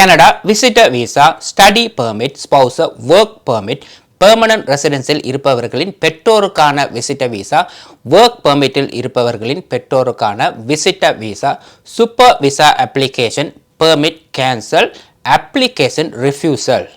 Canada visitor visa study permit spousal work permit permanent ரெசிடென்சில் இருப்பவர்களின் பெற்றோருக்கான visitor visa work பெர்மிட்டில் இருப்பவர்களின் பெற்றோருக்கான visitor visa super visa application permit cancel application refusal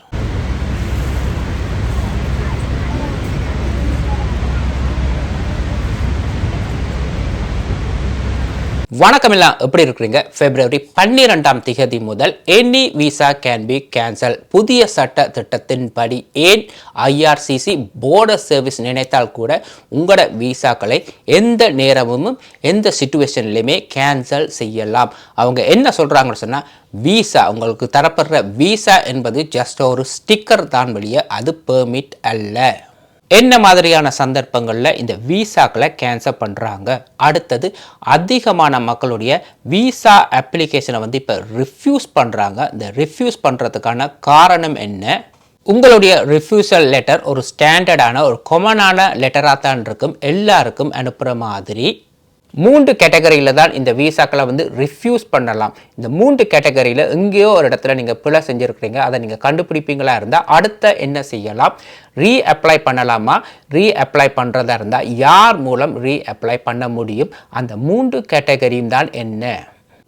வணக்கம் எல்லாம் எப்படி இருக்கிறீங்க? பிப்ரவரி பன்னிரெண்டாம் திகதி முதல் any visa can be cancel புதிய சட்ட திட்டத்தின்படி ஏன் ஐஆர்சிசி போர்டர் சர்வீஸ் நினைத்தால் கூட உங்களோட விசாக்களை எந்த நேரமும் எந்த சுச்சுவேஷன்லையுமே கேன்சல் செய்யலாம். அவங்க என்ன சொல்கிறாங்கன்னு சொன்னால் விசா உங்களுக்கு தரப்படுற விசா என்பது ஜஸ்ட் ஒரு ஸ்டிக்கர் தான் வழியே அது பெர்மிட் அல்ல. என்ன மாதிரியான சந்தர்ப்பங்களில் இந்த விசாக்களை கேன்சல் பண்ணுறாங்க அடுத்தது அதிகமான மக்களுடைய விசா அப்ளிகேஷனை வந்து இப்போ ரிஃப்யூஸ் பண்ணுறாங்க இந்த ரிஃப்யூஸ் பண்ணுறதுக்கான காரணம் என்ன? உங்களுடைய ரிஃப்யூசல் லெட்டர் ஒரு ஸ்டாண்டர்டான ஒரு கொமனான லெட்டராக தான் இருக்கும். எல்லாருக்கும் அனுப்புகிற மாதிரி மூன்று கேட்டகரியில் தான் இந்த விசாக்களை வந்து ரிஃப்யூஸ் பண்ணலாம். இந்த மூன்று கேட்டகரியில் எங்கேயோ ஒரு இடத்துல நீங்கள் பிழை செஞ்சுருக்கிறீங்க. அதை நீங்கள் கண்டுபிடிப்பீங்களா இருந்தால் அடுத்த என்ன செய்யலாம்? ரீ அப்ளை பண்ணலாமா? ரீ அப்ளை பண்ணுறதா இருந்தால் யார் மூலம் ரீ அப்ளை பண்ண முடியும்? அந்த மூன்று கேட்டகரியும் தான் என்ன?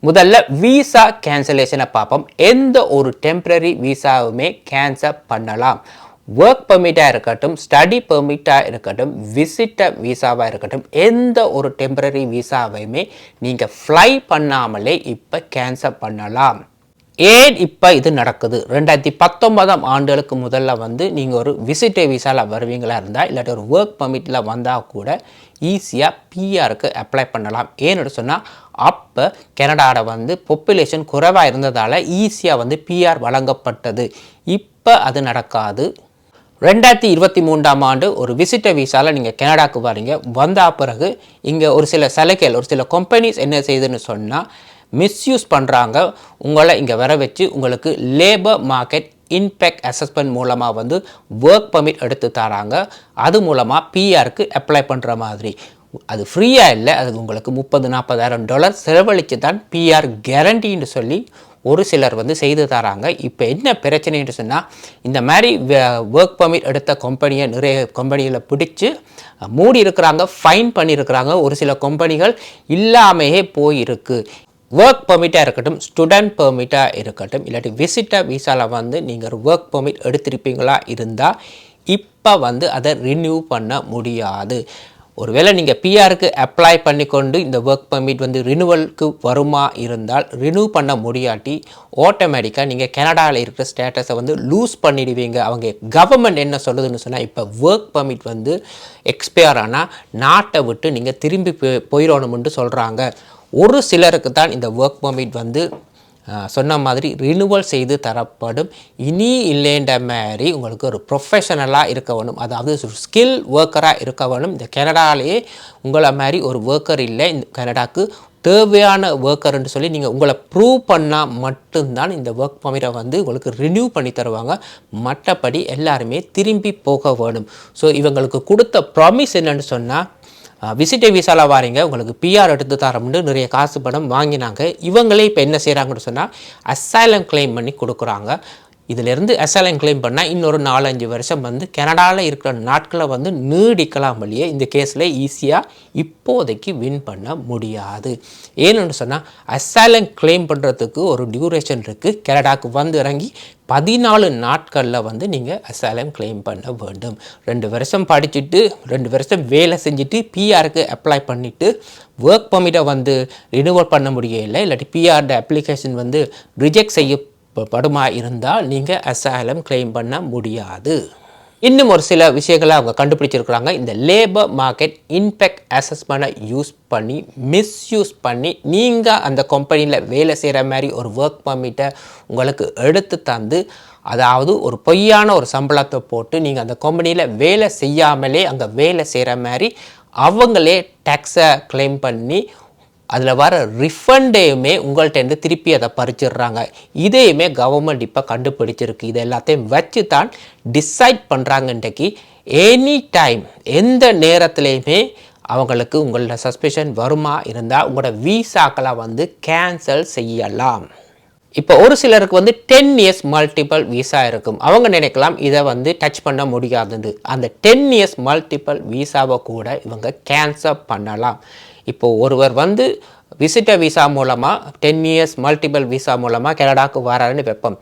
முதல்ல விசா கேன்சலேஷனை பார்ப்போம். எந்த ஒரு டெம்பரரி விசாவுமே கேன்சல் பண்ணலாம். ஒர்க் பெர்மிட்டாக இருக்கட்டும் ஸ்டடி பெர்மிட்டாக இருக்கட்டும் விசிட்டர் விசாவாக இருக்கட்டும் எந்த ஒரு டெம்பரரி விசாவையுமே நீங்கள் ஃப்ளை பண்ணாமலே இப்போ கேன்சல் பண்ணலாம். ஏன் இப்போ இது நடக்குது? ரெண்டாயிரத்தி பத்தொன்பதாம் ஆண்டுகளுக்கு முதல்ல வந்து நீங்கள் ஒரு விசிட்டர் விசாவில் வருவீங்களா இருந்தால் இல்லாட்டி ஒரு ஒர்க் பர்மிட்டில் வந்தால் கூட ஈஸியாக பிஆருக்கு அப்ளை பண்ணலாம். ஏன்னு சொன்னால் அப்போ கனடாவில் வந்து பாப்புலேஷன் குறைவாக இருந்ததால் ஈஸியாக வந்து பிஆர் வழங்கப்பட்டது. இப்போ அது நடக்காது. ரெண்டாயிரத்தி இருபத்தி மூன்றாம் ஆண்டு ஒரு விசிட்டர் விசாவில் நீங்கள் கனடாவுக்கு வரீங்க. வந்த பிறகு இங்கே ஒரு சில சலுகைகள் ஒரு சில கம்பெனிஸ் என்ன செய்யுதுன்னு சொன்னால் மிஸ்யூஸ் பண்ணுறாங்க உங்களை இங்கே வர வச்சு உங்களுக்கு லேபர் மார்க்கெட் இம்பேக்ட் அசஸ்மெண்ட் மூலமாக வந்து ஒர்க் பர்மிட் எடுத்து தராங்க. அது மூலமாக பிஆருக்கு அப்ளை பண்ணுற மாதிரி. அது ஃப்ரீயாக இல்லை அது உங்களுக்கு முப்பது நாற்பதாயிரம் டாலர் செலவழித்து தான் பிஆர் கேரண்டின்னு சொல்லி ஒரு சிலர் வந்து செய்து தராங்க. இப்போ என்ன பிரச்சனைன்னு சொன்னால் இந்த மாதிரி ஒர்க் பர்மிட் எடுத்த கம்பெனியை நிறைய கம்பெனிகளை பிடிச்சி மூடி இருக்கிறாங்க ஃபைன் பண்ணியிருக்கிறாங்க. ஒரு சில கம்பெனிகள் இல்லாமையே போயிருக்கு. ஒர்க் பெர்மிட்டாக இருக்கட்டும் ஸ்டூடெண்ட் பெர்மிட்டாக இருக்கட்டும் இல்லாட்டி விசிட்டாக விசாவில் வந்து நீங்கள் ஒர்க் பெர்மிட் எடுத்திருப்பீங்களா இருந்தால் இப்போ வந்து அதை ரினியூ பண்ண முடியாது. ஒருவேளை நீங்கள் பிஆருக்கு அப்ளை பண்ணிக்கொண்டு இந்த ஒர்க் பர்மிட் வந்து ரினுவலுக்கு வருமா இருந்தால் ரினியூ பண்ண முடியாட்டி ஆட்டோமேட்டிக்காக நீங்கள் கனடாவில் இருக்கிற ஸ்டேட்டஸை வந்து லூஸ் பண்ணிடுவீங்க. அவங்க கவர்மெண்ட் என்ன சொல்லுதுன்னு சொன்னால் இப்போ ஒர்க் பர்மிட் வந்து எக்ஸ்பயர் ஆனால் நாட்டை விட்டு நீங்கள் திரும்பி போய் போயிடணும்னு சொல்கிறாங்க ஒரு சிலருக்கு தான் இந்த ஒர்க் பர்மிட் வந்து சொன்ன மாதிரி ரினுவல் செய்து தரப்படும். இனி இல்லைன்ற மாதிரி உங்களுக்கு ஒரு ப்ரொஃபஷனலாக இருக்க வேணும். அதாவது ஸ்கில் ஒர்க்கராக இருக்க வேணும். இந்த கனடாலேயே உங்களை மாதிரி ஒரு ஒர்க்கர் இல்லை. இந்த கனடாக்கு தேவையான ஒர்க்கர்னு சொல்லி நீங்கள் உங்களை ப்ரூவ் பண்ணால் மட்டும்தான் இந்த ஒர்க் பர்மிட்டை வந்து உங்களுக்கு ரினியூ பண்ணி தருவாங்க. மற்றபடி எல்லாருமே திரும்பி போக வேணும். ஸோ இவங்களுக்கு கொடுத்த ப்ராமிஸ் என்னன்னு சொன்னால் விசிட்டர் விசாவில் வாரீங்க. உங்களுக்கு பிஆர் எடுத்து தரம்னு நிறைய காசு பணம் வாங்கினாங்க. இவங்களே இப்போ என்ன செய்கிறாங்கன்னு சொன்னால் அசைலம் கிளைம் பண்ணி கொடுக்குறாங்க. இதிலேருந்து அசைலம் கிளைம் பண்ணால் இன்னொரு நாலஞ்சு வருஷம் வந்து கனடாவில் இருக்கிற நாட்களை வந்து நீடிக்கலாம் வழியே இந்த கேஸில் ஈஸியாக இப்போதைக்கு வின் பண்ண முடியாது. ஏன்னு சொன்னால் அசைலம் கிளைம் பண்ணுறதுக்கு ஒரு டியூரேஷன் இருக்குது கனடாவுக்கு வந்து இறங்கி பதினாலு நாட்களில் வந்து நீங்கள் அசாலம் கிளைம் பண்ண வேண்டும். ரெண்டு வருஷம் படிச்சுட்டு ரெண்டு வருஷம் வேலை செஞ்சுட்டு பிஆருக்கு அப்ளை பண்ணிவிட்டு ஒர்க் பர்மிட்டை வந்து ரினுவல் பண்ண முடியலை இல்லாட்டி பிஆர்ட அப்ளிகேஷன் வந்து ரிஜெக்ட் செய்யப்படுமா இருந்தால் நீங்கள் அசாலம் கிளைம் பண்ண முடியாது. இன்னும் ஒரு சில விஷயங்களை அவங்க கண்டுபிடிச்சிருக்கிறாங்க. இந்த லேபர் மார்க்கெட் இன்பெக்ட் அசஸ்மெண்ட்டை யூஸ் பண்ணி மிஸ்யூஸ் பண்ணி நீங்கள் அந்த கம்பெனியில் வேலை செய்கிற மாதிரி ஒரு ஒர்க் பர்மிட்டை உங்களுக்கு எடுத்து தந்து அதாவது ஒரு பொய்யான ஒரு சம்பளத்தை போட்டு நீங்கள் அந்த கம்பெனியில் வேலை செய்யாமலே அங்கே வேலை செய்கிற மாதிரி அவங்களே டேக்ஸை கிளைம் பண்ணி அதில் வர ரிஃபண்டையுமே உங்கள்கிட்டருந்து திருப்பி அதை பறிச்சிடுறாங்க. இதையுமே கவர்மெண்ட் இப்போ கண்டுபிடிச்சிருக்கு. இது எல்லாத்தையும் வச்சு தான் டிசைட் பண்ணுறாங்க இன்றைக்கு. எனி டைம் எந்த நேரத்துலையுமே அவங்களுக்கு உங்களோட சஸ்பெஷன் வருமா இருந்தால் உங்களோட வீசாக்களை வந்து கேன்சல் செய்யலாம். இப்போ ஒரு சிலருக்கு வந்து டென் இயர்ஸ் மல்டிபிள் விசா இருக்கும். அவங்க நினைக்கலாம் இதை வந்து டச் பண்ண முடியாதது. அந்த டென் இயர்ஸ் மல்டிபிள் விசாவை கூட இவங்க கேன்சல் பண்ணலாம். இப்போது ஒருவர் வந்து விசிட்டர் விசா மூலமாக டென் இயர்ஸ் மல்டிபிள் விசா மூலமாக கனடாவுக்கு வராருன்னு வைப்போம்.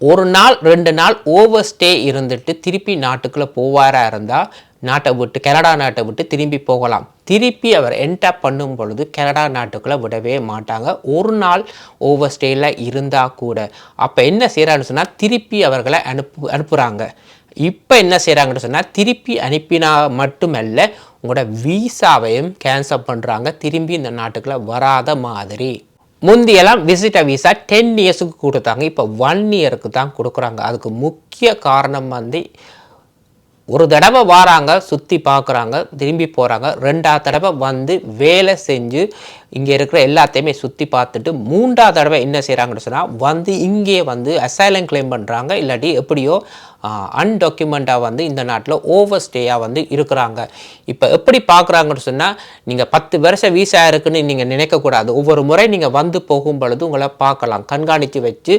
ஒரு நாள் ரெண்டு நாள் ஓவர் ஸ்டே இருந்துட்டு திருப்பி நாட்டுக்குள்ளே போவாரா இருந்தால் நாட்டை விட்டு கனடா நாட்டை விட்டு திரும்பி போகலாம். திருப்பி அவர் என்டர் பண்ணும் பொழுது கனடா நாட்டுக்குள்ளே விடவே மாட்டாங்க. ஒரு நாள் ஓவர் ஸ்டேயில் இருந்தால் கூட. அப்போ என்ன செய்கிறான்னு சொன்னால் திருப்பி அவர்களை அனுப்பு அனுப்புகிறாங்க இப்போ என்ன செய்கிறாங்கன்னு சொன்னால் திருப்பி அனுப்பினா மட்டுமல்ல உங்களோட வீசாவையும் கேன்சல் பண்ணுறாங்க திரும்பி இந்த நாட்டுக்குள்ளே வராத மாதிரி. முந்தியெல்லாம் விசிட்டர் விசா டென் இயர்ஸுக்கு கொடுத்தாங்க. இப்போ ஒன் இயருக்கு தான் கொடுக்குறாங்க. அதுக்கு முக்கிய காரணம் வந்து ஒரு தடவை வாராங்க சுற்றி பார்க்குறாங்க திரும்பி போகிறாங்க ரெண்டாவது தடவை வந்து வேலை செஞ்சு இங்கே இருக்கிற எல்லாத்தையுமே சுற்றி பார்த்துட்டு மூன்றாவது தடவை என்ன செய்கிறாங்கன்னு சொன்னால் வந்து இங்கே வந்து அசைலம் கிளைம் பண்ணுறாங்க இல்லாட்டி எப்படியோ அன்டாக்குமெண்ட்டாக வந்து இந்த நாட்டில் ஓவர் ஸ்டேயாக வந்து இருக்கிறாங்க. இப்போ எப்படி பார்க்குறாங்கன்னு சொன்னால் நீங்கள் பத்து வருஷம் வீசா இருக்குன்னு நீங்கள் நினைக்கக்கூடாது ஒவ்வொரு முறை நீங்கள் வந்து போகும் பொழுது உங்களை பார்க்கலாம். கண்காணித்து வச்சு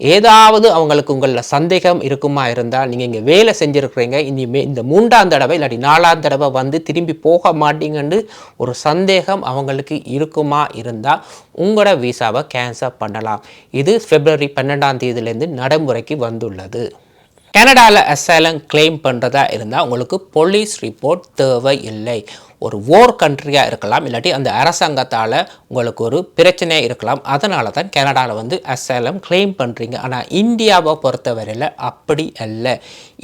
ஏதாவது அவங்களுக்கு உங்களில் சந்தேகம் இருக்குமா இருந்தால் நீங்கள் இங்கே வேலை செஞ்சுருக்குறீங்க இனிமே இந்த மூன்றாம் தடவை இல்லாட்டி நாலாம் தடவை வந்து திரும்பி போக மாட்டீங்கன்னு ஒரு சந்தேகம் அவங்களுக்கு இருக்குமா இருந்தால் உங்களோட விசாவை கேன்சல் பண்ணலாம். இது பிப்ரவரி பன்னெண்டாம் தேதியிலேருந்து நடைமுறைக்கு வந்துள்ளது. கனடாவில் அசைலம் கிளைம் பண்ணுறதா இருந்தால் உங்களுக்கு போலீஸ் ரிப்போர்ட் தேவை இல்லை ஒரு ஓர் கண்ட்ரியாக இருக்கலாம் இல்லாட்டி அந்த அரசாங்கத்தால் உங்களுக்கு ஒரு பிரச்சனை இருக்கலாம். அதனால தான் கனடாவில் வந்து அசைலம் கிளைம் பண்ணுறீங்க ஆனால் இந்தியாவை பொறுத்தவரையில் அப்படி அல்ல.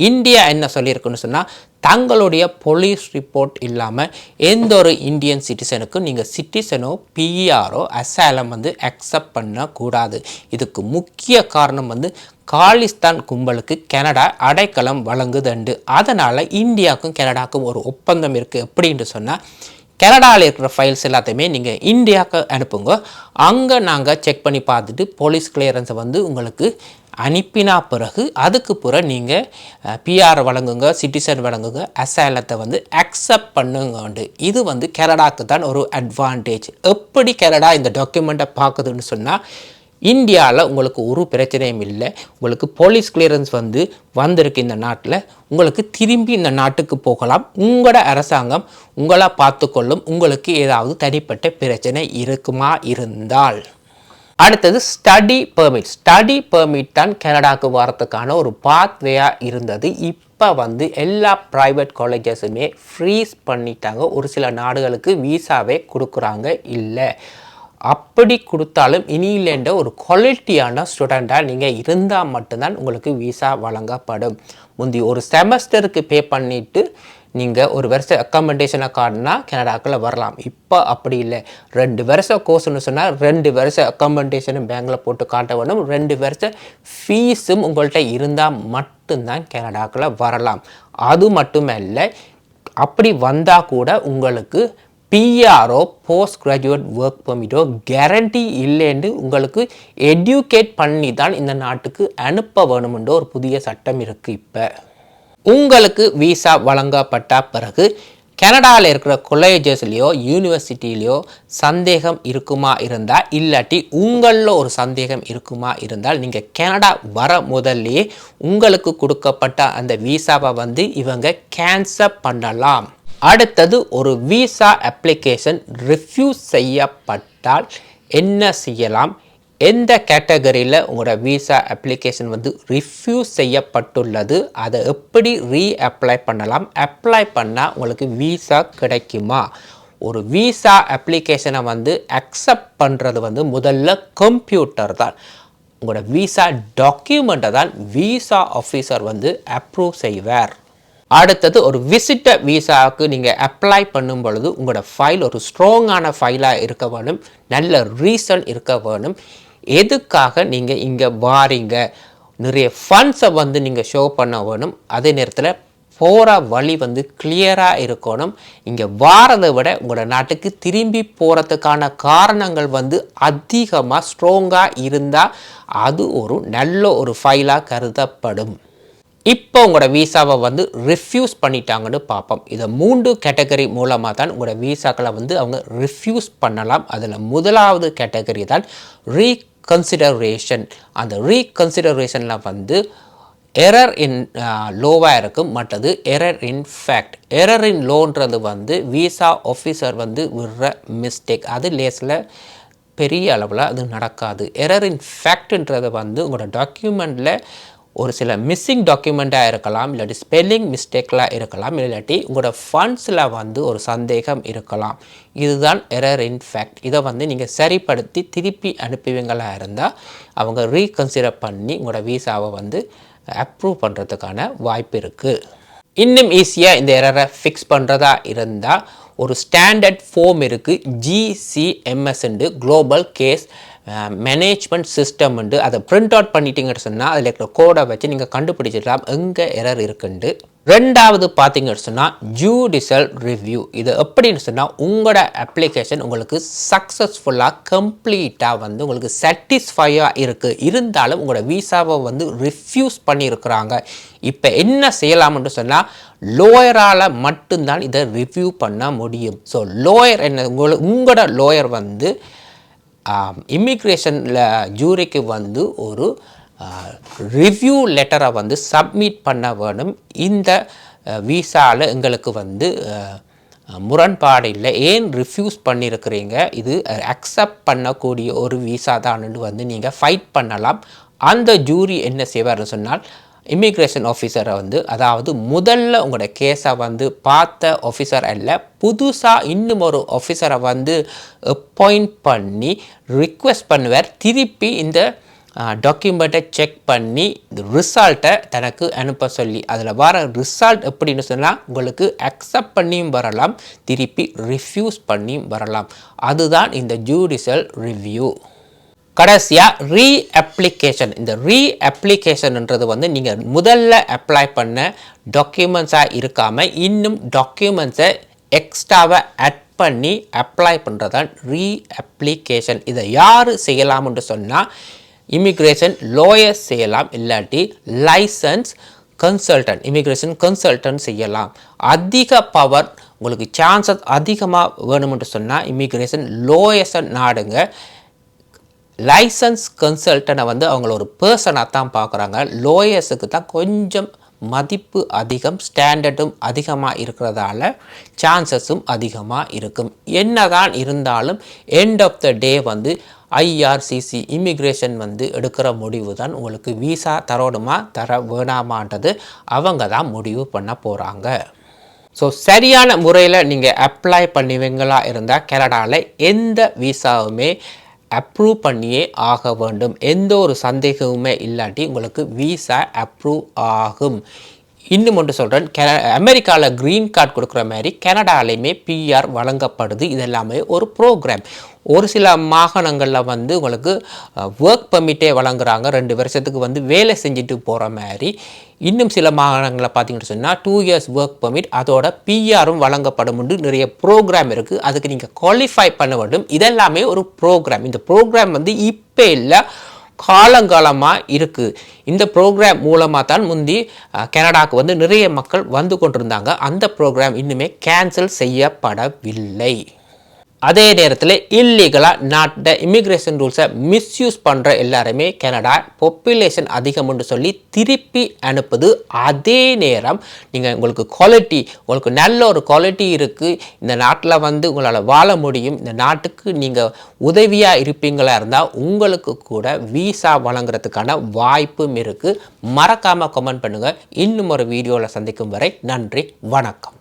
இந்தியா என்ன சொல்லியிருக்குன்னு சொன்னால் தங்களுடைய போலீஸ் ரிப்போர்ட் இல்லாமல் எந்த ஒரு இந்தியன் சிட்டிசனுக்கும் நீங்கள் சிட்டிசனோ பிஆரோ அசாலம் வந்து அக்செப்ட் பண்ணக்கூடாது இதுக்கு முக்கிய காரணம் வந்து காலிஸ்தான் கும்பலுக்கு கனடா அடைக்கலம் வழங்குதுண்டு. அதனால் இந்தியாவுக்கும் கனடாக்கும் ஒரு ஒப்பந்தம் இருக்குது எப்படின்னு சொன்னால் கனடாவில் இருக்கிற ஃபைல்ஸ் எல்லாத்தையுமே நீங்கள் இந்தியாவுக்கு அனுப்புங்க. அங்கே நாங்கள் செக் பண்ணி பார்த்துட்டு போலீஸ் கிளியரன்ஸை வந்து உங்களுக்கு அனுப்பினா பிறகு அதுக்கு பிறகு நீங்கள் பிஆர் வழங்குங்க சிட்டிசன் வழங்குங்க அசைலத்தை வந்து அக்செப்ட் பண்ணுங்க இது வந்து கனடாக்கு தான் ஒரு அட்வான்டேஜ் எப்படி கனடா இந்த டாக்குமெண்ட்டை பார்க்குதுன்னு சொன்னால் இந்தியாவில் உங்களுக்கு ஒரு பிரச்சனையும் இல்லை. உங்களுக்கு போலீஸ் கிளியரன்ஸ் வந்து வந்திருக்கு இந்த நாட்டில். உங்களுக்கு திரும்பி இந்த நாட்டுக்கு போகலாம். உங்களோட அரசாங்கம் உங்களை பார்த்துக்கொள்ளும். உங்களுக்கு ஏதாவது தனிப்பட்ட பிரச்சனை இருக்குமா? இருந்தால். அடுத்தது ஸ்டடி பெர்மிட் ஸ்டடி பெர்மிட் தான் கனடாக்கு வரத்துக்கான ஒரு பாத்வேயாக இருந்தது. இப்போ வந்து எல்லா ப்ரைவேட் காலேஜஸுமே ஃப்ரீஸ் பண்ணிட்டாங்க. ஒரு சில நாடுகளுக்கு வீசாவே கொடுக்குறாங்க. இல்லை. அப்படி கொடுத்தாலும் இனியிலேண்ட ஒரு குவாலிட்டியான ஸ்டூடெண்ட்டாக நீங்கள் இருந்தால் மட்டும்தான் உங்களுக்கு விசா வழங்கப்படும். முந்தி ஒரு செமஸ்டருக்கு பே பண்ணிவிட்டு நீங்கள் ஒரு வருஷம் அக்காமடேஷனை காட்டினா கனடாக்குள்ளே வரலாம். இப்போ அப்படி இல்லை. ரெண்டு வருஷம் கோர்ஸ்னு சொன்னால் ரெண்டு வருஷம் அக்காமடேஷனும் பேங்கில் போட்டு காட்ட வேணும். ரெண்டு வருஷம் ஃபீஸும் உங்கள்கிட்ட இருந்தால் மட்டும்தான் கனடாக்குள்ளே வரலாம். அது மட்டுமல்ல அப்படி வந்தால் கூட உங்களுக்கு பிஆர்ஓ போஸ்ட் கிராஜுவேட் ஒர்க் பர்மிட்டோ கேரண்டி இல்லைன்னு உங்களுக்கு எடியூகேட் பண்ணி தான் இந்த நாட்டுக்கு அனுப்ப வேணுமென்ற ஒரு புதிய சட்டம் இருக்குது இப்போ. உங்களுக்கு விசா வழங்கப்பட்ட பிறகு கனடாவில் இருக்கிற கொலேஜஸ்லேயோ யூனிவர்சிட்டிலேயோ சந்தேகம் இருக்குமா இருந்தால் இல்லாட்டி உங்களில் ஒரு சந்தேகம் இருக்குமா இருந்தால் நீங்கள் கனடா வர முதல்லையே உங்களுக்கு கொடுக்கப்பட்ட அந்த விசாவை வந்து இவங்க கேன்சல் பண்ணலாம். அடுத்தது ஒரு விசா அப்ளிகேஷன் ரிஃப்யூஸ் செய்யப்பட்டால் என்ன செய்யலாம்? எந்த கேட்டகரியில் உங்களோட விசா அப்ளிகேஷன் வந்து ரிஃப்யூஸ் செய்யப்பட்டுள்ளது அதை எப்படி ரீ அப்ளை பண்ணலாம்? அப்ளை பண்ணால் உங்களுக்கு விசா கிடைக்குமா? ஒரு விசா அப்ளிகேஷனை வந்து அக்செப்ட் பண்ணுறது வந்து முதல்ல கம்ப்யூட்டர் தான். உங்களோட விசா டாக்குமெண்ட்டை தான் விசா ஆஃபீஸர் வந்து அப்ரூவ் செய்வார். அடுத்தது ஒரு விசிட்டர் விசாவுக்கு நீங்கள் அப்ளை பண்ணும் பொழுது உங்களோட ஃபைல் ஒரு ஸ்ட்ராங்கான ஃபைலாக இருக்க வேணும் நல்ல ரீசன் இருக்க வேணும். எதுக்காக நீங்கள் இங்கே வாரீங்க? நிறைய ஃபண்ட்ஸை வந்து நீங்கள் ஷோ பண்ண வேணும். அதே நேரத்தில் போகிற வழி வந்து கிளியராக இருக்கணும். இங்கே வாரதை விட உங்களோட நாட்டுக்கு திரும்பி போகிறதுக்கான காரணங்கள் வந்து அதிகமாக ஸ்ட்ராங்காக இருந்தால் அது ஒரு நல்ல ஒரு ஃபைலாக கருதப்படும். இப்போ உங்களோட விசாவை வந்து ரிஃப்யூஸ் பண்ணிட்டாங்கன்னு பார்ப்போம். இதை மூன்று கேட்டகரி மூலமாக தான் உங்களோட விசாக்களை வந்து அவங்க ரிஃப்யூஸ் பண்ணலாம். அதில் முதலாவது கேட்டகரி தான் ரீ ரீகன்சிடரேஷன் அந்த ரீகன்சிடரேஷனில் வந்து எரர் இன் லோவாக இருக்கும் மற்றது error in fact error in லோன்றது வந்து விசா ஆஃபீஸர் வந்து விடுற மிஸ்டேக் அது லேஸில் பெரிய அளவில் அது நடக்காது. எரர் இன் ஃபேக்ட்ன்றது வந்து உங்களோட டாக்குமெண்ட்டில் ஒரு சில மிஸ்ஸிங் டாக்குமெண்ட்டாக இருக்கலாம் இல்லாட்டி ஸ்பெல்லிங் மிஸ்டேக்கெலாம் இருக்கலாம் இல்லாட்டி உங்களோட ஃபண்ட்ஸில் வந்து ஒரு சந்தேகம் இருக்கலாம். இதுதான் எரர் இன் ஃபேக்ட் இதை வந்து நீங்கள் சரிப்படுத்தி திருப்பி அனுப்புவீங்களா இருந்தால் அவங்க ரீகன்சிடர் பண்ணி உங்களோட வீசாவை வந்து அப்ரூவ் பண்ணுறதுக்கான வாய்ப்பு இருக்குது இன்னும் ஈஸியாக இந்த எரரை ஃபிக்ஸ் பண்ணுறதா இருந்தால் ஒரு ஸ்டாண்டர்ட் ஃபோம் இருக்குது ஜிசிஎம்எஸ்ண்டு குளோபல் கேஸ் மேனேஜ்மெண்ட் சிஸ்டம் உண்டு. அதை பிரிண்ட் அவுட் பண்ணிட்டீங்கன்னு சொன்னால் அதில் இருக்கிற கோடை வச்சு நீங்கள் கண்டுபிடிச்சிடலாம். எங்கே எரர் இருக்குண்டு ரெண்டாவது பார்த்தீங்கன்னு சொன்னால் ஜூடிஷியல் ரிவ்யூ இது எப்படின்னு சொன்னால் உங்களோட அப்ளிகேஷன் உங்களுக்கு சக்ஸஸ்ஃபுல்லாக கம்ப்ளீட்டாக வந்து உங்களுக்கு சாட்டிஸ்ஃபையாக இருக்குது இருந்தாலும் உங்களோட வீசாவை வந்து ரிஃப்யூஸ் பண்ணியிருக்கிறாங்க இப்போ என்ன செய்யலாம்னு சொன்னால் லோயரால் மட்டும்தான் இதை ரிவ்யூ பண்ண முடியும். ஸோ லோயர் என்ன உங்களோட உங்களோட லோயர் வந்து இமிக்ரேஷனில் ஜூரிக்கு வந்து ஒரு ரிவ்யூ லெட்டரை வந்து சப்மிட் பண்ண வேணும். இந்த விசாவில் எங்களுக்கு வந்து முரண்பாடு இல்லை. ஏன் ரிஃப்யூஸ் பண்ணியிருக்கிறீங்க இது அக்செப்ட் பண்ணக்கூடிய ஒரு விசா தான்னு வந்து நீங்கள் ஃபைட் பண்ணலாம். அந்த ஜூரி என்ன செய்வார்னு சொன்னால் இமிக்ரேஷன் ஆஃபீஸரை வந்து அதாவது முதல்ல உங்களோட கேஸை வந்து பார்த்த ஆஃபீஸர் அல்ல புதுசாக இன்னும் ஒரு ஆஃபீஸரை வந்து அப்பாயிண்ட் பண்ணி ரிக்வெஸ்ட் பண்ணுவார். திருப்பி இந்த டாக்குமெண்ட்டை செக் பண்ணி ரிசல்ட்டை தனக்கு அனுப்ப சொல்லி அதில் வர ரிசல்ட் எப்படின்னு சொன்னால் உங்களுக்கு அக்செப்ட் பண்ணியும் வரலாம். திருப்பி ரிஃப்யூஸ் பண்ணியும் வரலாம். அதுதான் இந்த ஜூடிஷியல் ரிவ்யூ கடைசியாக ரீ அப்ளிகேஷன் இந்த ரீ அப்ளிகேஷன்ன்றது வந்து நீங்கள் முதல்ல அப்ளை பண்ண டாக்குமெண்ட்ஸாக இருக்காமல் இன்னும் டாக்குமெண்ட்ஸை எக்ஸ்ட்ராவை ஆட் பண்ணி அப்ளை பண்ணுறது தான் ரீ அப்ளிகேஷன் இதை யார் செய்யலாம்னு சொன்னால் இமிக்ரேஷன் லோயர் செய்யலாம் இல்லாட்டி லைசன்ஸ் கன்சல்டன்ட் இமிக்ரேஷன் கன்சல்டன்ட் செய்யலாம். அதிக பவர் உங்களுக்கு சான்சஸ் அதிகமாக வேணும்னு சொன்னால் இமிக்ரேஷன் லோயஸ்ட் நாடுங்க. லைசன்ஸ் கன்சல்டனை வந்து அவங்கள ஒரு பர்சனாக தான் பார்க்குறாங்க. லோயர்ஸுக்கு தான் கொஞ்சம் மதிப்பு அதிகம் ஸ்டாண்டர்டும் அதிகமாக இருக்கிறதால சான்சஸும் அதிகமாக இருக்கும். என்னதான் இருந்தாலும் எண்ட் ஆஃப் த டே வந்து ஐஆர்சிசி இமிக்ரேஷன் வந்து எடுக்கிற முடிவு தான் உங்களுக்கு விசா தரோடுமா தர வேணாமான்றது அவங்க தான் முடிவு பண்ண போகிறாங்க ஸோ சரியான முறையில் நீங்கள் அப்ளை பண்ணுவீங்களா இருந்தால் கனடாவில் எந்த விசாவுமே அப்ரூவ் பண்ணியே ஆக வேண்டும். எந்த ஒரு சந்தேகமுமே இல்லாட்டி உங்களுக்கு வீசா அப்ரூவ் ஆகும். இன்னும் ஒன்று சொல்கிறேன் கென அமெரிக்காவில் க்ரீன் கார்டு கொடுக்குற மாதிரி கனடாலையுமே பிஆர் வழங்கப்படுது. இதெல்லாமே ஒரு ப்ரோக்ராம் ஒரு சில மாகாணங்களில் வந்து உங்களுக்கு ஒர்க் பர்மிட்டே வழங்குறாங்க. ரெண்டு வருஷத்துக்கு வந்து வேலை செஞ்சுட்டு போகிற மாதிரி. இன்னும் சில மாகாணங்களில் பார்த்தீங்கன்னு சொன்னால் டூ இயர்ஸ் ஒர்க் பர்மிட் அதோட பிஆரும் வழங்கப்படும் நிறைய ப்ரோக்ராம் இருக்குது அதுக்கு நீங்கள் குவாலிஃபை பண்ண வேண்டும். இதெல்லாமே ஒரு ப்ரோக்ராம் இந்த ப்ரோக்ராம் வந்து இப்போ இல்லை காலங்காலமாக இருக்குது இந்த ப்ரோக்ராம் மூலமாக தான் முந்தி கனடாவுக்கு வந்து நிறைய மக்கள் வந்து கொண்டிருந்தாங்க. அந்த ப்ரோக்ராம் இன்னுமே கேன்சல் செய்யப்படவில்லை. அதே நேரத்தில் இல்லீகலாக நாட்டை இமிக்ரேஷன் ரூல்ஸை மிஸ்யூஸ் பண்ணுற எல்லாருமே கனடா பாப்புலேஷன் அதிகம்னு சொல்லி திருப்பி அனுப்புது. அதே நேரம் நீங்கள் உங்களுக்கு குவாலிட்டி உங்களுக்கு நல்ல ஒரு குவாலிட்டி இருக்குது இந்த நாட்டில் வந்து உங்களால் வாழ முடியும். இந்த நாட்டுக்கு நீங்கள் உதவியாக இருப்பீங்களா இருந்தால் உங்களுக்கு கூட வீசா வழங்குறதுக்கான வாய்ப்பும் இருக்குது மறக்காமல் கமெண்ட் பண்ணுங்கள் இன்னும் ஒரு வீடியோவில் சந்திக்கும் வரை நன்றி வணக்கம்.